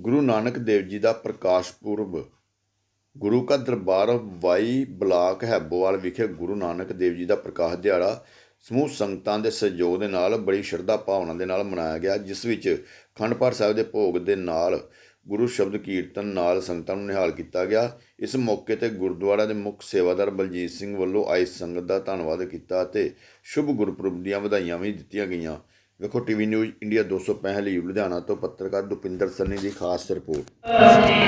ਗੁਰੂ ਨਾਨਕ ਦੇਵ ਜੀ ਦਾ ਪ੍ਰਕਾਸ਼ ਪੁਰਬ। ਗੁਰੂ ਕਾ ਦਰਬਾਰ Y block Haibowal ਵਿਖੇ ਗੁਰੂ ਨਾਨਕ ਦੇਵ ਜੀ ਦਾ ਪ੍ਰਕਾਸ਼ ਦਿਹਾੜਾ ਸਮੂਹ ਸੰਗਤਾਂ ਦੇ ਸਹਿਯੋਗ ਦੇ ਨਾਲ, ਬੜੀ ਸ਼ਰਧਾ ਭਾਵਨਾ ਦੇ ਨਾਲ ਮਨਾਇਆ ਗਿਆ, ਜਿਸ ਵਿੱਚ ਅਖੰਡ ਪਾਠ ਸਾਹਿਬ ਦੇ ਭੋਗ ਦੇ ਨਾਲ ਗੁਰੂ ਸ਼ਬਦ ਕੀਰਤਨ ਨਾਲ ਸੰਗਤਾਂ ਨੂੰ ਨਿਹਾਲ ਕੀਤਾ ਗਿਆ। ਇਸ ਮੌਕੇ ਤੇ ਗੁਰਦੁਆਰਾ ਦੇ ਮੁੱਖ ਸੇਵਾਦਾਰ ਬਲਜੀਤ ਸਿੰਘ ਵੱਲੋਂ ਆਈ ਸੰਗਤ ਦਾ ਧੰਨਵਾਦ ਕੀਤਾ ਅਤੇ ਸ਼ੁਭ ਗੁਰਪੁਰਬ ਦੀਆਂ ਵਧਾਈਆਂ ਵੀ ਦਿੱਤੀਆਂ ਗਈਆਂ। ਵੇਖੋ ਟੀਵੀ ਨਿਊਜ਼ ਇੰਡੀਆ 265 ਲਈ ਲੁਧਿਆਣਾ ਤੋਂ ਪੱਤਰਕਾਰ ਦੁਪਿੰਦਰ ਸੰਨੀ ਦੀ ਖਾਸ ਰਿਪੋਰਟ। ਰਾਖੀ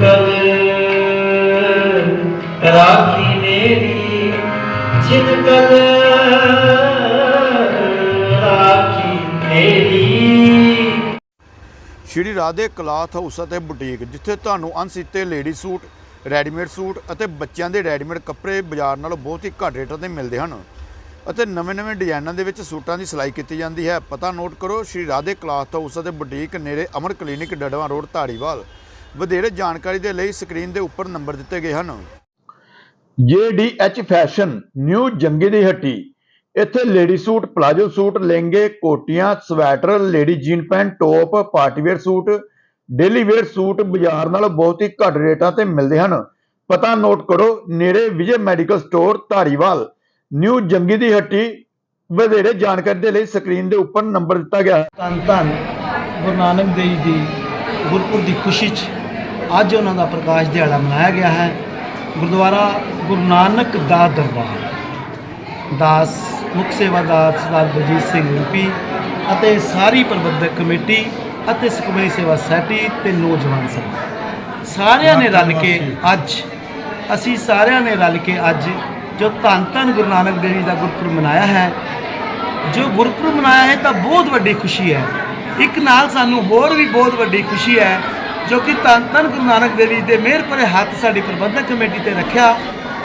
ਕਲ ਰਾਖੀ ਮੇਰੀ ਜਿਤ ਕਲ ਰਾਖੀ ਮੇਰੀ ਸ਼੍ਰੀ ਰਾਧੇ ਕਲਾਥ ਹਾਊਸ ਅਤੇ ਬੁਟੀਕ, ਜਿੱਥੇ ਤੁਹਾਨੂੰ ਅਣਸੀਤੇ ਲੇਡੀ ਸੂਟ, ਰੈਡੀਮੇਡ ਸੂਟ ਅਤੇ ਬੱਚਿਆਂ ਦੇ ਰੈਡੀਮੇਡ ਕੱਪੜੇ ਬਾਜ਼ਾਰ ਨਾਲੋਂ ਬਹੁਤ ਹੀ ਘੱਟ ਰੇਟਾਂ ਤੇ ਮਿਲਦੇ ਹਨ। ਅਤੇ ਨਵੇਂ-ਨਵੇਂ ਡਿਜ਼ਾਈਨਾਂ ਦੇ ਵਿੱਚ ਸੂਟਾਂ ਦੀ ਸਿਲਾਈ ਕੀਤੀ ਜਾਂਦੀ ਹੈ। ਪਤਾ ਨੋਟ ਕਰੋ, ਸ਼੍ਰੀ ਰਾਧੇ ਕਲਾਥ ਹਾਊਸ ਅਤੇ ਬੁਟੀਕ ਨੇੜੇ ਅਮਰ ਕਲੀਨਿਕ ਡੜਵਾ ਰੋਡ, ਧਾਰੀਵਾਲ। ਵਧੇਰੇ ਜਾਣਕਾਰੀ ਦੇ ਲਈ ਸਕਰੀਨ ਦੇ ਉੱਪਰ ਨੰਬਰ ਦਿੱਤੇ ਗਏ ਹਨ। JDH ਫੈਸ਼ਨ, ਨਿਊ ਜੰਗੀ ਦੀ ਹੱਟੀ। ਇੱਥੇ ਲੇਡੀ ਸੂਟ, ਪਲਾਜੋ ਸੂਟ, ਲਹਿੰਗੇ, ਕੋਟੀਆਂ, sweater, lady jean pant, top party wear suit, daily wear suit ਬਾਜ਼ਾਰ ਨਾਲ ਬਹੁਤ ਹੀ ਘੱਟ ਰੇਟਾਂ ਤੇ ਮਿਲਦੇ ਹਨ। ਪਤਾ ਨੋਟ ਕਰੋ, ਨੇੜੇ Vijay medical store, Dhariwal. New Jangi ਦੀ ਹੱਟੀ ਵਧੇਰੇ ਜਾਣਕਾਰੀ ਦੇ ਲਈ ਸਕਰੀਨ ਦੇ ਉੱਪਰ ਨੰਬਰ ਦਿੱਤਾ ਗਿਆ ਹੈ। ਧੰਨ ਧੰਨ ਗੁਰੂ ਨਾਨਕ ਦੇਵ ਜੀ ਗੁਰਪੁਰ ਦੀ ਖੁਸ਼ੀ 'ਚ ਅੱਜ ਉਹਨਾਂ ਦਾ ਪ੍ਰਕਾਸ਼ ਦਿਹਾੜਾ ਮਨਾਇਆ ਗਿਆ ਹੈ। ਗੁਰਦੁਆਰਾ ਗੁਰੂ ਨਾਨਕ ਦਾ ਦਰਬਾਰ ਦਾਸ ਮੁੱਖ ਸੇਵਾਦਾਰ ਸਰਦਾਰ ਬਲਜੀਤ ਸਿੰਘ ਯੂਪੀ ਅਤੇ ਸਾਰੀ ਪ੍ਰਬੰਧਕ ਕਮੇਟੀ ਅਤੇ ਸੁਖਮਨੀ ਸੇਵਾ ਸੋਸਾਇਟੀ ਤੇ ਨੌਜਵਾਨ ਸੰਘ ਸਾਰਿਆਂ ਨੇ ਰਲ ਕੇ ਅੱਜ ਅਸੀਂ ਸਾਰਿਆਂ ਨੇ ਰਲ ਕੇ ਅੱਜ ਜੋ ਧੰਨ ਧੰਨ ਗੁਰੂ ਨਾਨਕ ਦੇਵ ਜੀ ਦਾ ਗੁਰਪੁਰਬ ਮਨਾਇਆ ਹੈ, ਜੋ ਗੁਰਪੁਰਬ ਮਨਾਇਆ ਹੈ ਤਾਂ ਬਹੁਤ ਵੱਡੀ ਖੁਸ਼ੀ ਹੈ। ਇੱਕ ਨਾਲ ਸਾਨੂੰ ਹੋਰ ਵੀ ਬਹੁਤ ਵੱਡੀ ਖੁਸ਼ੀ ਹੈ, ਜੋ ਕਿ ਧੰਨ ਧੰਨ ਗੁਰੂ ਨਾਨਕ ਦੇਵ ਜੀ ਦੇ ਮਿਹਰ ਭਰੇ ਹੱਥ ਸਾਡੀ ਪ੍ਰਬੰਧਕ ਕਮੇਟੀ ਤੇ ਰੱਖਿਆ।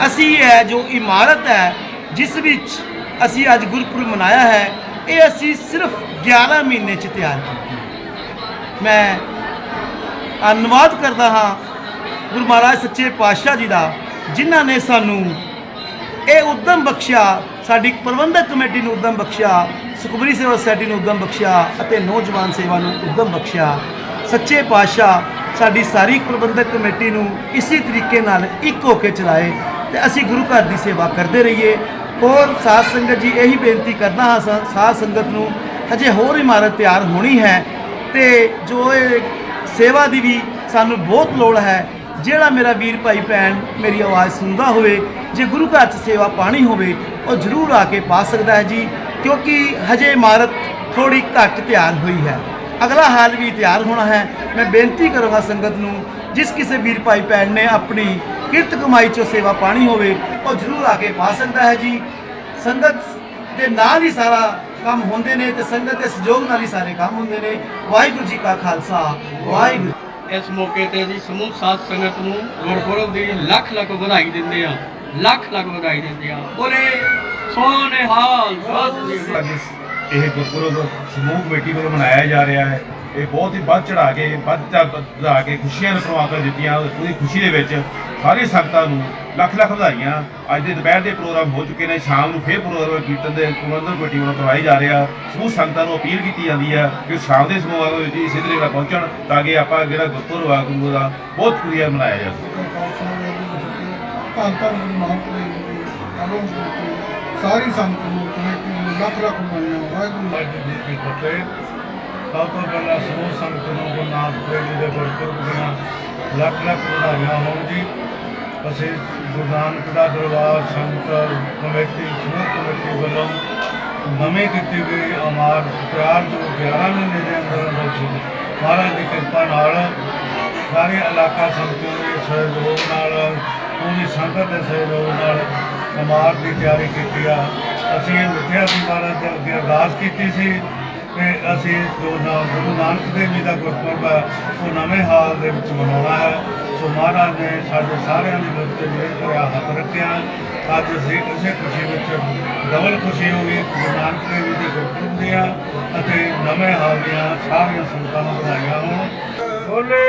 ਅਸੀਂ ਇਹ ਹੈ ਜੋ ਇਮਾਰਤ ਹੈ, ਜਿਸ ਵਿੱਚ ਅਸੀਂ ਅੱਜ ਗੁਰਪੁਰਬ ਮਨਾਇਆ ਹੈ, ਇਹ ਅਸੀਂ ਸਿਰਫ 11 ਮਹੀਨੇ ਚ ਤਿਆਰ ਕੀਤੀ ਮੈਂ ਧੰਨਵਾਦ ਕਰਦਾ ਹਾਂ ਗੁਰੂ ਮਹਾਰਾਜ ਸੱਚੇ ਪਾਤਸ਼ਾਹ ਜੀ ਦਾ, ਜਿਨ੍ਹਾਂ ਨੇ ਸਾਨੂੰ ਇਹ ਉਦਮ ਬਖਸ਼ਿਆ, ਸਾਡੀ ਪ੍ਰਬੰਧਕ ਕਮੇਟੀ ਨੂੰ ਉਦਮ ਬਖਸ਼ਿਆ, ਸੁਖਬਰੀ ਸੇਵਾ ਸੋਸਾਇਟੀ ਨੂੰ ਉਦਮ ਬਖਸ਼ਿਆ ਅਤੇ ਨੌਜਵਾਨ ਸੇਵਾ ਨੂੰ ਉਦਮ ਬਖਸ਼ਿਆ। ਸੱਚੇ ਪਾਤਸ਼ਾਹ ਸਾਡੀ ਸਾਰੀ ਪ੍ਰਬੰਧਕ ਕਮੇਟੀ ਨੂੰ ਇਸੇ ਤਰੀਕੇ ਨਾਲ ਇੱਕ ਹੋ ਕੇ ਚਲਾਏ ਤੇ ਅਸੀਂ ਗੁਰੂ ਘਰ ਦੀ ਸੇਵਾ ਕਰਦੇ ਰਹੀਏ। ਹੋਰ ਸਾਧ ਸੰਗਤ ਜੀ, ਇਹੀ ਬੇਨਤੀ ਕਰਦਾ ਹਾਂ ਸਾ- ਸਾਧ ਸੰਗਤ ਨੂੰ, ਹਜੇ ਹੋਰ ਇਮਾਰਤ ਤਿਆਰ ਹੋਣੀ ਹੈ ਤੇ ਜੋ ਇਹ ਸੇਵਾ ਦੀ ਵੀ ਸਾਨੂੰ ਬਹੁਤ ਲੋੜ ਹੈ ਜਿਹੜਾ ਮੇਰਾ ਵੀਰ ਭਾਈ ਭੈਣ ਮੇਰੀ ਆਵਾਜ਼ ਸੁਣਦਾ ਹੋਵੇ, ਜੇ ਗੁਰੂ ਘਰ 'ਚ ਸੇਵਾ ਪਾਣੀ ਹੋਵੇ, ਉਹ ਜ਼ਰੂਰ ਆ ਕੇ ਪਾ ਸਕਦਾ ਹੈ ਜੀ, ਕਿਉਂਕਿ ਹਜੇ ਇਮਾਰਤ ਥੋੜੀ ਘੱਟ ਤਿਆਰ ਹੋਈ ਹੈ। ਅਗਲਾ ਹਾਲ ਵੀ ਤਿਆਰ ਹੋਣਾ ਹੈ। ਮੈਂ ਬੇਨਤੀ ਕਰਾਂਗਾ ਸੰਗਤ ਨੂੰ, ਜਿਸ ਕਿਸੇ ਵੀਰ ਭਾਈ ਭੈਣ ਨੇ ਆਪਣੀ ਕਿਰਤ ਕਮਾਈ 'ਚੋਂ ਸੇਵਾ ਪਾਣੀ ਹੋਵੇ, ਉਹ ਜ਼ਰੂਰ ਆ ਕੇ ਪਾ ਸਕਦਾ ਹੈ ਜੀ। ਸੰਗਤ ਦੇ ਨਾਲ ਹੀ ਸਾਰਾ ਕੰਮ ਹੁੰਦੇ ਨੇ ਤੇ ਸੰਗਤ ਦੇ ਸਹਿਯੋਗ ਨਾਲ ਹੀ ਸਾਰੇ ਕੰਮ ਹੁੰਦੇ ਨੇ। ਵਾਹਿਗੁਰੂ ਜੀ ਕਾ ਖਾਲਸਾ, ਵਾਹਿਗੁਰੂ। ਇਸ ਮੌਕੇ ਤੇ ਜੀ ਸਮੂਹ ਸਾਧ ਸੰਗਤ ਨੂੰ ਗੁਰਪੁਰਬ ਦੀ ਲੱਖ ਲੱਖ ਵਧਾਈ ਦਿੰਦੇ ਆ ਲੱਖ ਲੱਖ ਵਧਾਈ ਦਿੰਦੇ ਆ ਬੋਲੇ ਸੋਨੇ ਹਾਲ, ਸਤਿ ਸ੍ਰੀ ਅਕਾਲ। ਇਹ ਗੁਰਪੁਰਬ ਸਮੂਹ ਕਮੇਟੀ ਵੱਲੋਂ ਮਨਾਇਆ ਜਾ ਰਿਹਾ ਹੈ। ਇਹ ਬਹੁਤ ਹੀ ਵੱਧ ਚੜਾ ਕੇ, ਵੱਧ ਵਧਾ ਕੇ ਖੁਸ਼ੀਆਂ ਨੂੰ ਪ੍ਰਮਾਤਮਾ ਦਿੱਤੀਆਂ ਉਹਦੀ ਖੁਸ਼ੀ ਦੇ ਵਿੱਚ ਸਾਰੀ ਸੰਗਤਾਂ ਨੂੰ ਲੱਖ ਲੱਖ ਵਧਾਈਆਂ। ਅੱਜ ਦੇ ਦੁਪਹਿਰ ਦੇ ਪ੍ਰੋਗਰਾਮ ਹੋ ਚੁੱਕੇ ਨੇ, ਸ਼ਾਮ ਨੂੰ ਫੇਰ ਪ੍ਰੋਗਰਾਮ ਕੀਰਤਨ ਦੇ ਪ੍ਰਬੰਧਕ ਕਮੇਟੀ ਵੱਲੋਂ ਕਰਵਾਏ ਜਾ ਰਿਹਾ ਸਮੂਹ ਸੰਗਤਾਂ ਨੂੰ ਅਪੀਲ ਕੀਤੀ ਜਾਂਦੀ ਹੈ ਕਿ ਸ਼ਾਮ ਦੇ ਸਮੂਹ ਵਿੱਚ ਇਸੇ ਤਰੀਕੇ ਨਾਲ ਪਹੁੰਚਣ ਤਾਂ ਕਿ ਆਪਾਂ ਜਿਹੜਾ ਗੁਰਪੁਰਬ ਆ, ਗੁਰੂ ਦਾ ਬਹੁਤ ਵਧੀਆ ਮਨਾਇਆ ਜਾ ਸਕੇ। ਧੰਨ ਧੰਨ ਸਾਰੀ ਸੰਗਤ ਨੂੰ ਕਮੇਟੀ ਨੂੰ ਲੱਖ ਲੱਖ ਮੁਬਾਰਕਾਂ ਵਾਹਿਗੁਰੂ ਜੀ ਕੀ ਫਤਿਹ। ਸਭ ਤੋਂ ਪਹਿਲਾਂ ਸਮੂਹ ਸੰਗਤ ਨੂੰ ਗੁਰੂ ਨਾਨਕ ਦੇਵ ਜੀ ਦੇ ਗੁਰਪੁਰਬ ਦੀਆਂ ਲੱਖ ਲੱਖ ਵਧਾਈਆਂ ਹੋਣ ਜੀ। ਅਸੀਂ ਗੁਰੂ ਨਾਨਕ ਦਾ ਦਰਬਾਰ ਸੰਗਤ ਕਮੇਟੀ, ਸਮੂਹ ਕਮੇਟੀ ਵੱਲੋਂ ਨਵੇਂ ਕੀਤੀ ਗਈ ਅਮਾਰ ਤਿਆਰ ਜੋ 11 ਮਹੀਨੇ ਦੇ ਅੰਦਰ ਅੰਦਰ ਮਹਾਰਾਜ ਦੀ ਕਿਰਪਾ ਨਾਲ ਸਾਰੇ ਇਲਾਕਾ ਸੰਗਤਾਂ ਦੇ ਸਹਿਯੋਗ ਨਾਲ, ਪੂਰੀ ਸੰਗਤ ਦੇ ਸਹਿਯੋਗ ਨਾਲ ਅਮਾਰ ਦੀ ਤਿਆਰੀ ਕੀਤੀ ਆ। ਅਸੀਂ ਇਹ ਮਿੱਥਿਆ ਦੀ ਮਹਾਰਾਜ ਦੇ ਅੱਗੇ ਅਰਦਾਸ ਕੀਤੀ ਸੀ ਕਿ ਅਸੀਂ ਜੋ ਨਾ ਗੁਰੂ ਨਾਨਕ ਦੇਵ ਜੀ ਦਾ ਗੁਰਪੁਰਬ ਹੈ, ਉਹ ਨਵੇਂ ਹਾਲ ਦੇ ਵਿੱਚ ਮਨਾਉਣਾ ਹੈ। ਸੋ ਮਹਾਰਾਜ ਨੇ ਸਾਡੇ ਸਾਰਿਆਂ ਦੀ ਮਦਦ ਤੇ ਮਿਹਰ ਕਰਿਆ ਹੱਥ ਰੱਖਿਆ। ਅੱਜ ਅਸੀਂ ਇਸੇ ਖੁਸ਼ੀ ਵਿੱਚ ਡਬਲ ਖੁਸ਼ੀ ਹੋ ਗਈ। ਗੁਰੂ ਨਾਨਕ ਦੇਵ ਜੀ ਦੇ ਗੁਰਪੁਰਬ ਦੀਆਂ ਅਤੇ ਨਵੇਂ ਹਾਲ ਦੀਆਂ ਸਾਰੀਆਂ ਸੰਗਤਾਂ ਨੂੰ ਵਧਾਈਆਂ ਹੋਣ। ਬੋਲੇ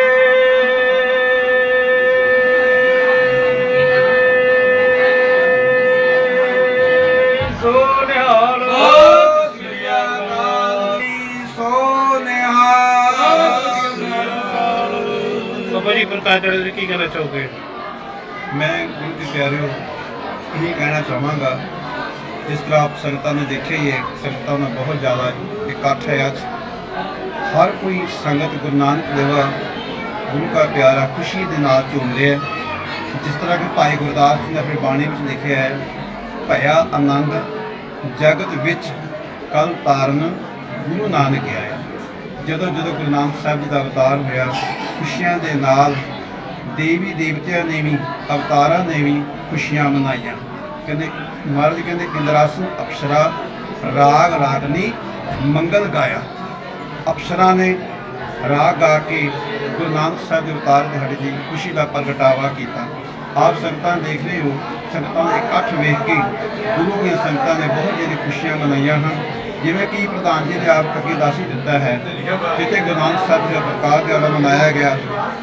ਪ੍ਰਕਾਸ਼ ਦਿਹਾੜੇ ਤੇ ਕੀ ਕਹਿਣਾ ਚਾਹੋਗੇ? ਮੈਂ ਗੁਰੂ ਦੇ ਪਿਆਰਿਓ, ਇਹ ਕਹਿਣਾ ਚਾਹਾਂਗਾ, ਜਿਸ ਤਰ੍ਹਾਂ ਆਪ ਸੰਗਤਾਂ ਨੇ ਦੇਖਿਆ ਹੀ ਹੈ, ਸੰਗਤਾਂ ਦਾ ਬਹੁਤ ਜ਼ਿਆਦਾ ਇਕੱਠ ਹੈ ਅੱਜ। ਹਰ ਕੋਈ ਸੰਗਤ ਗੁਰੂ ਨਾਨਕ ਦੇਵਾ ਗੁਰੂ ਦਾ ਪਿਆਰਾ ਖੁਸ਼ੀ ਦੇ ਨਾਲ ਝੂਮ ਰਿਹਾ ਹੈ। ਜਿਸ ਤਰ੍ਹਾਂ ਕਿ ਭਾਈ ਗੁਰਦਾਸ ਜੀ ਨੇ ਆਪਣੀ ਬਾਣੀ ਵਿੱਚ ਲਿਖਿਆ ਹੈ, ਭਇਆ ਆਨੰਦ ਜਗਤ ਵਿੱਚ ਕਲ ਤਾਰਨ ਗੁਰੂ ਨਾਨਕ ਆਇਆ। ਜਦੋਂ ਜਦੋਂ ਗੁਰੂ ਨਾਨਕ ਸਾਹਿਬ ਜੀ ਦਾ ਅਵਤਾਰ ਹੋਇਆ, ਖੁਸ਼ੀਆਂ ਦੇ ਨਾਲ ਦੇਵੀ ਦੇਵਤਿਆਂ ਨੇ ਵੀ, ਅਵਤਾਰਾਂ ਨੇ ਵੀ ਖੁਸ਼ੀਆਂ ਮਨਾਈਆਂ। ਕਹਿੰਦੇ, ਮਹਾਰਾਜ ਜੀ ਕਹਿੰਦੇ ਇੰਦਰਾਸਨ ਅਪਸਰਾ, ਰਾਗ ਰਾਗਨੀ, ਮੰਗਲ ਗਾਇਆ। ਅਪਸਰਾ ਨੇ ਰਾਗ ਗਾ ਕੇ ਗੁਰੂ ਨਾਨਕ ਸਾਹਿਬ ਦੇ ਅਵਤਾਰ ਦਿਹਾੜੇ ਦੀ ਖੁਸ਼ੀ ਦਾ ਪ੍ਰਗਟਾਵਾ ਕੀਤਾ। ਆਪ ਸੰਗਤਾਂ ਦੇਖ ਰਹੇ ਹੋ, ਸੰਗਤਾਂ ਦੇ ਇਕੱਠ ਵੇਖ ਕੇ ਗੁਰੂ ਦੀਆਂ ਸੰਗਤਾਂ ਨੇ ਬਹੁਤ ਜਿਹੜੀ ਖੁਸ਼ੀਆਂ ਮਨਾਈਆਂ ਹਨ। ਜਿਵੇਂ ਕਿ ਪ੍ਰਧਾਨ ਜੀ ਨੇ ਆਪ ਅੱਗੇ ਦੱਸ ਹੀ ਦਿੱਤਾ ਹੈ ਜਿੱਥੇ ਗੁਰੂ ਨਾਨਕ ਸਾਹਿਬ ਦਾ ਪ੍ਰਕਾਸ਼ ਦਿਹਾੜਾ ਮਨਾਇਆ ਗਿਆ।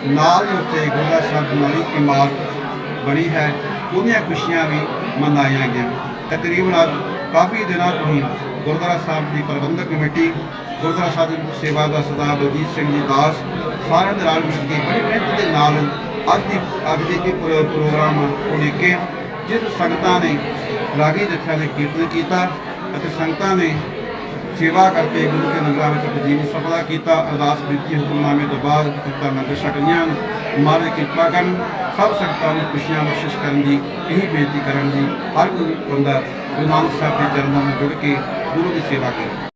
ਨਾਲ ਹੀ ਉੱਤੇ ਗੁਰਦੁਆਰਾ ਸਾਹਿਬ ਦੀ ਨਵੀਂ ਇਮਾਰਤ ਬਣੀ ਹੈ। ਉਹਦੀਆਂ ਖੁਸ਼ੀਆਂ ਵੀ ਮਨਾਈਆਂ ਗਈਆਂ। ਤਕਰੀਬਨ ਅੱਜ ਕਾਫੀ ਦਿਨਾਂ ਤੋਂ ਹੀ ਗੁਰਦੁਆਰਾ ਸਾਹਿਬ ਦੀ ਪ੍ਰਬੰਧਕ ਕਮੇਟੀ, ਗੁਰਦੁਆਰਾ ਸਾਹਿਬ ਦੀ ਸੇਵਾ ਦਾ ਸਰਦਾਰ ਬਲਜੀਤ ਸਿੰਘ ਜੀ ਦਾਸ ਸਾਰਿਆਂ ਦੇ ਨਾਲ ਮਿਲ ਕੇ ਬੜੀ ਮਿਹਨਤ ਦੇ ਨਾਲ ਅੱਜ ਦੀ, ਅੱਜ ਦੇ ਪ੍ਰੋਗਰਾਮ ਨੂੰ ਕੇ ਜਿਸ ਸੰਗਤਾਂ ਨੇ ਰਾਗੀ ਜਥਿਆਂ ਨੇ ਕੀਰਤਨ ਕੀਤਾ ਅਤੇ ਸੰਗਤਾਂ ਨੇ ਸੇਵਾ ਕਰਕੇ ਗੁਰੂ ਕੇ ਲੰਗਰਾਂ ਵਿੱਚ ਆਪਣੀ ਸਫਲਾ ਕੀਤਾ। ਅਰਦਾਸ ਬੀਤੀ ਹੁਕਮਨਾਮੇ ਤੋਂ ਬਾਅਦ ਕਿਰਪਾ ਲੰਗਰ ਛਕੀਆਂ ਮਾਰੇ ਕਿਰਪਾ ਕਰਨ, ਸਭ ਸੰਗਤਾਂ ਨੂੰ ਖੁਸ਼ੀਆਂ ਬਖਸ਼ਿਸ਼ ਕਰਨ ਦੀ ਇਹੀ ਬੇਨਤੀ ਕਰਨ ਦੀ ਹਰ ਕੋਈ ਬੰਦਾ ਗੁਰੂ ਨਾਨਕ ਸਾਹਿਬ ਦੇ ਚਰਨਾਂ ਨਾਲ ਜੁੜ ਕੇ ਗੁਰੂ ਦੀ ਸੇਵਾ ਕਰੇ